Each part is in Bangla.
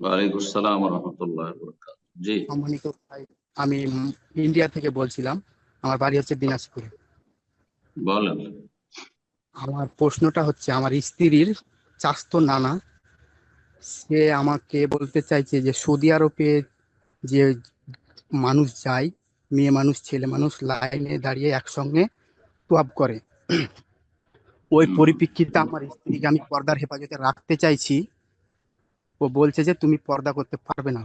ওয়ালাইকুম আসসালাম রহমতুল্লাহ জি। ভাই আমি ইন্ডিয়া থেকে বলছিলাম আমার বাড়ি হচ্ছে দিনাজপুরে। বলেন। আমার প্রশ্নটা হচ্ছে আমার স্ত্রীর চাস্ত নানা সে আমাকে বলতে চাইছে যে সৌদি আরবে যে মানুষ যায় মেয়ে মানুষ ছেলে মানুষ লাইনে দাঁড়িয়ে একসঙ্গে তোয়াব করে। ওই পরিপ্রেক্ষিতে আমার স্ত্রীকে আমি পর্দার হেফাজতে রাখতে চাইছি। ও বলছে যে তুমি পর্দা করতে পারবে না।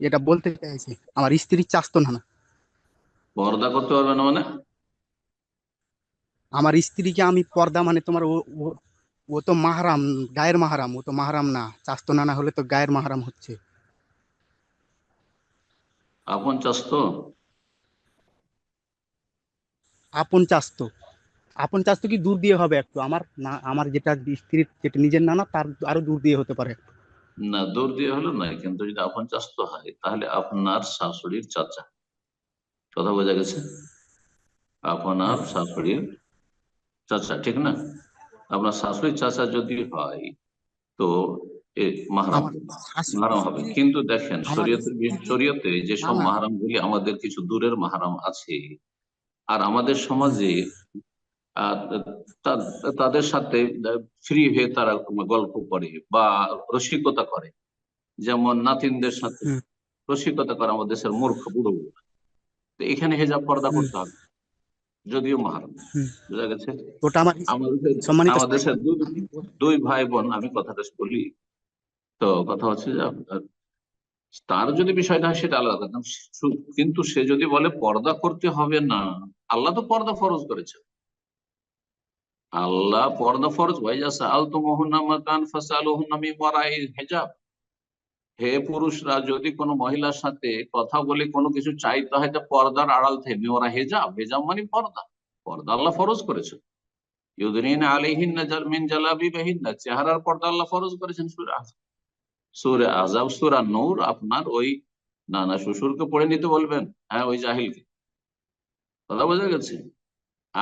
এটা বলতে চাইছে আমার স্ত্রীর চাস্ত নানা পর্দা করতে পারবে না মানে? আমার স্ত্রীকে আমি পর্দা মানে তোমার ও ও- তো মাহারাম গায়ের মাহারাম ও তো মাহারাম না। চাস্ত না হলে তো গায়ের মাহারাম হচ্ছে। আপন চাস তো আপন চাস্ত। আপন চাষ তো কি দূর দিয়ে হবে একটু? আমার না আমার যেটা স্ত্রীর যেটা নিজের নানা তার আরও দূর দিয়ে হতে পারে না দূর দিয়ে হলো না কিন্তু যদি আপন চাষ তো হয় তাহলে আপনার শাশুড়ির চাচা। কথা বোঝা গেছে? আপনার শাশুড়ির চাচা ঠিক না? আপনার শাশুড়ির চাচা যদি হয় তো এ মাহারাম হবে কিন্তু দেখেন শরীয়তের শরীয়তে যেসব। মাহারাম গুলি আমাদের কিছু দূরের মাহারাম আছে। আর আমাদের সমাজে তাদের সাথে ফ্রি হয়ে তারা গল্প করে বা রসিকতা করে। যেমন নাতিনদের সাথে রসিকতা করে আমাদের দেশের মূর্খ বুড়ো তো এখানে হেজাব পর্দা করতে হবে যদিও মাহারাম। বোঝা গেছে? আমাদের দেশের দুই ভাই বোন আমি কথাটা বলি তো কথা হচ্ছে যে তার যদি বিষয়টা হয় সেটা আলাদা। কিন্তু সে যদি বলে পর্দা করতে হবে না আল্লাহ তো পর্দা ফরজ করেছে আল্লাহ পর্দা ফরজ ভাইজাসা আল তো মোহনামাকান ফাসালুহুন্নামি ওয়ারাই হেজাব। হে পুরুষরা, যদি কোনো মহিলার সাথে কথা বলে কোনো কিছু চাইতে হয়, তো পর্দার আড়াল থেকে ওরা হেজাব। হেজাব মানে পর্দা। পর্দা আল্লাহ ফরজ করেছে জালাবি বাহিন্না চেহারার পর্দা আল্লাহ ফরজ করেছেন সুরে আজাব সুরে আজাব সুরা নূর, আপনার ওই নানা শ্বশুরকে পড়ে নিতে বলবেন হ্যাঁ ওই জাহিলকে। কথা বোঝা গেছে?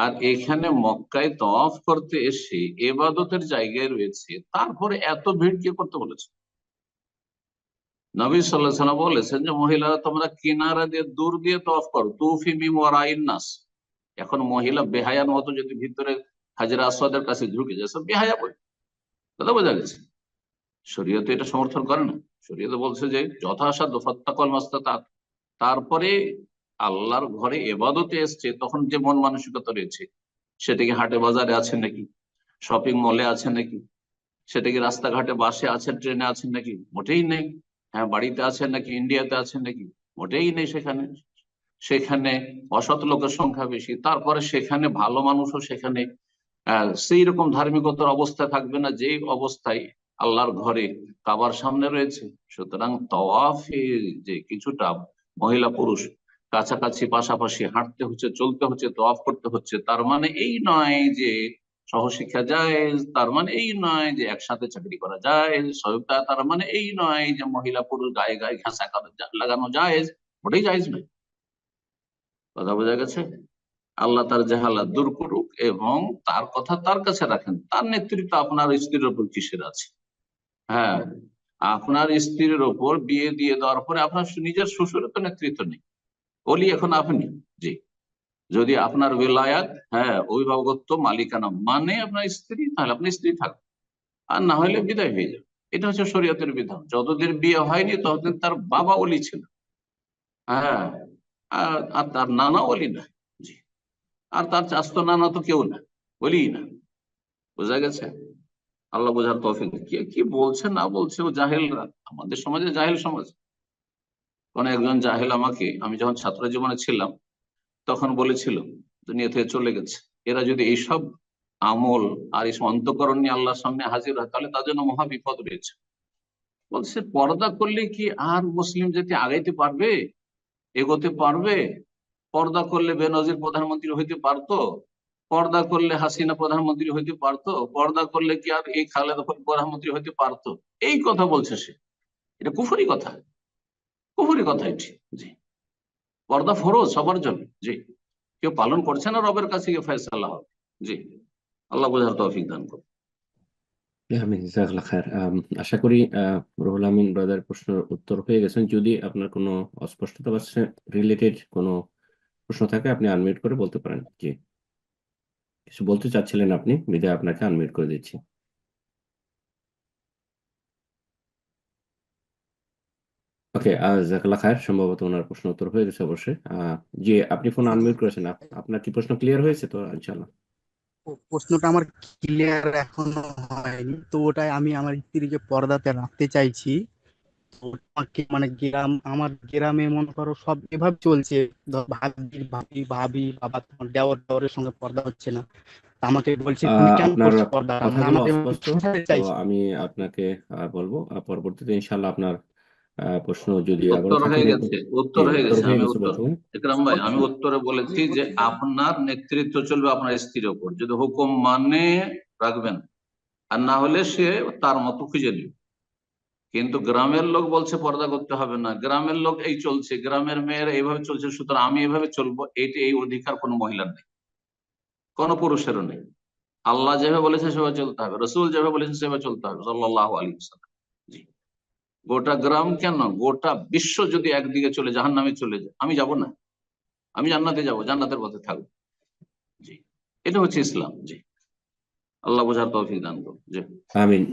আর এখানে মক্কায় তফ করতে এসে এবাদতের জায়গায় রয়েছে, তারপরে এত ভিড় কে করতে বলেছে? নবী সাল্লাহ বলেছেন যে মহিলারা তোমরা কিনারা দিয়ে, দূর দিয়ে তফ করো। তুফি নাস। এখন মহিলা বেহায়ার মতো যদি ভিতরে হাজরা আসাদের কাছে ঢুকে যায় সব বেহায়া বলে। কথা বোঝা গেছে? শরীয়তে এটা সমর্থন করে না। শরীয়তে বলছে যে, যথাসাধ্য ফত্তাকল মাস্তাত তারপরে আল্লাহর ঘরে এবাদতে এসছে, তখন যে মন মানসিকতা রয়েছে, সেটা কি হাটে বাজারে আছে নাকি? শপিং মলে আছে নাকি? সেটা কি রাস্তাঘাটে বাসে আছে ট্রেনে আছে নাকি? মোটেই নেই। হ্যাঁ বাড়িতে আছেন নাকি? ইন্ডিয়াতে আছেন নাকি? মোটেই নেই সেখানে। সেখানে অসৎ লোকের সংখ্যা বেশি। তারপরে সেখানে ভালো মানুষও সেখানে সেই রকম ধার্মিকতার অবস্থা থাকবে না, যেই অবস্থায় আল্লাহর ঘরে কাবার সামনে রয়েছে। সুতরাং তওয়াফে যে কিছুটা মহিলা পুরুষ কাছাকাছি, পাশাপাশি হাঁটতে হচ্ছে, চলতে হচ্ছে তওয়াফ করতে হচ্ছে। তার মানে এই নয় যে সহশিক্ষা যায়, তার মানে এই নয় যে একসাথে চাকরি করা যায় সহায়তা তার মানে এই নয় যে মহিলা পুরুষ গায়ে গায়ে ঘাসা লাগানো যায় ওটাই জায়েজ নয় কথা বোঝা গেছে? আল্লাহ তার জাহালা দূর করুক এবং তার কথা তার কাছে রাখেন। তার নেতৃত্ব আপনার স্ত্রীর উপর কিসের আছে? হ্যাঁ আপনার স্ত্রীর ওপর বিয়ে দিয়ে দেওয়ার পরে আপনার নিজের শ্বশুরের তো নেতৃত্ব নেই। বলি এখন আপনি? জি। যদি আপনার বেলায়াত হ্যাঁ অভিভাবকত্ব, মালিকানা মানে আপনার স্ত্রী, তাহলে আপনার স্ত্রী থাকবে আর না হলে বিদায় হয়ে যাবে। এটা হচ্ছে শরীয়তের বিধান। যতদিন বিয়ে হয়নি, ততদিন তার বাবা অলি ছিল। হ্যাঁ আর তার নানা অলি না জি। আর তার চাস্ত নানা তো কেউ না বলি না বোঝা গেছে? আল্লাহ বোঝার তফিক। কি বলছে, না বলছে, ও জাহেলরা। আমাদের সমাজে জাহেল সমাজ। কোন একজন জাহেল আমাকে, আমি যখন ছাত্র জীবনে ছিলাম, তখন বলেছিল, দুনিয়া থেকে চলে গেছে। এরা যদি এইসব আমল আর এইসব অন্তকরণ নিয়ে আল্লাহর সামনে হাজির হয়, তাহলে তার জন্য মহা বিপদ রয়েছে। বলছে, পর্দা করলে কি আর মুসলিম জাতি আগাইতে পারবে? এগোতে পারবে? পর্দা করলে বেনজির প্রধানমন্ত্রী হইতে পারতো? পর্দা করলে হাসিনা প্রধানমন্ত্রী হইতে পারতো? পর্দা করলে কি আর এই খালেদা প্রধানমন্ত্রী হইতে পারতো? এই কথা বলছে সে। এটা কুফুরি কথা। কুফুরি কথা এটি। জি। পর্দা ফরজ, সবার জন্য। জি। কেউ পালন করছে না রবের কাছে গিয়ে ফয়সালা হবে। জি। আল্লাহ বোঝার তৌফিক দান করুন। আশা করি রুহুল আমিন ব্রাদার প্রশ্নের উত্তর হয়ে গেছেন। যদি আপনার কোনো অস্পষ্টতা বা রিলেটেড কোনো প্রশ্ন থাকে, আপনি আনমিউট করে বলতে পারেন। জি। কিছু বলতে চাচ্ছিলেন আপনি, বিদায় আপনাকে আনমিউট করে দিচ্ছি। ওকে জাজাকাল্লাহ খায়ের সম্ভবত ওনার প্রশ্ন উত্তর হয়ে গেছে অবশ্যই। আহ, জি আপনি ফোন আনমিউট করেছেন। আপ- আপনার কি প্রশ্ন ক্লিয়ার হয়েছে তো? ইনশাল্লাহ প্রশ্নটা আমার ক্লিয়ার এখনও হয়নি তো ওটাই আমি আমার স্ত্রীকে পর্দাতে রাখতে চাইছি। তো আমাকে মানে গ্রাম আমার গ্রামে মনে করো সব এভাবে চলছে। ধর ভাবি ভাবি ভাবি বাবা তোমার দেওর দেওরের সঙ্গে পর্দা হচ্ছে না। তা আমাকে বলছে তুমি কেন আপনার করছ পর্দা? মানে কথাগুলো আমাকে অস্পষ্ট। বোঝাতে তো চাইছে আমি আপনাকে আহ, বলব আহ, পরবর্তীতে ইনশাল্লাহ আপনার আহ, প্রশ্ন যদি হয়ে গেছে উত্তর হয়ে গেছে আমি উত্তর। ইকরাম ভাই আমি উত্তরে বলেছি যে আপনার নেতৃত্ব চলবে আপনার স্ত্রীর ওপর। যদি হুকুম মানে রাখবেন আর না হলে সে তার মতো খুঁজে নিবে। কিন্তু গ্রামের লোক বলছে পর্দা করতে হবে না। গ্রামের লোক এই চলছে গ্রামের মেয়ের এইভাবে চলছে সুতরাং আমি এভাবে চলবো এইটি এই অধিকার কোনো মহিলার নেই কোনো পুরুষেরও নেই। আল্লাহ যেভাবে বলেছে সেভাবে চলতে হবে রসুল যেভাবে বলেছেন সেভাবে চলতে হবে সাল্লাহ আলী সাল্লাম গোটা গ্রাম কেন? গোটা বিশ্ব যদি একদিকে চলে জাহান নামে চলে যায়, আমি যাব না। আমি জান্নাতে যাব, জান্নাতের পথে থাকব। জি, এটা হচ্ছে ইসলাম, জি। আল্লাহ বোঝার তৌফিক দান করুন, জি। আমিন।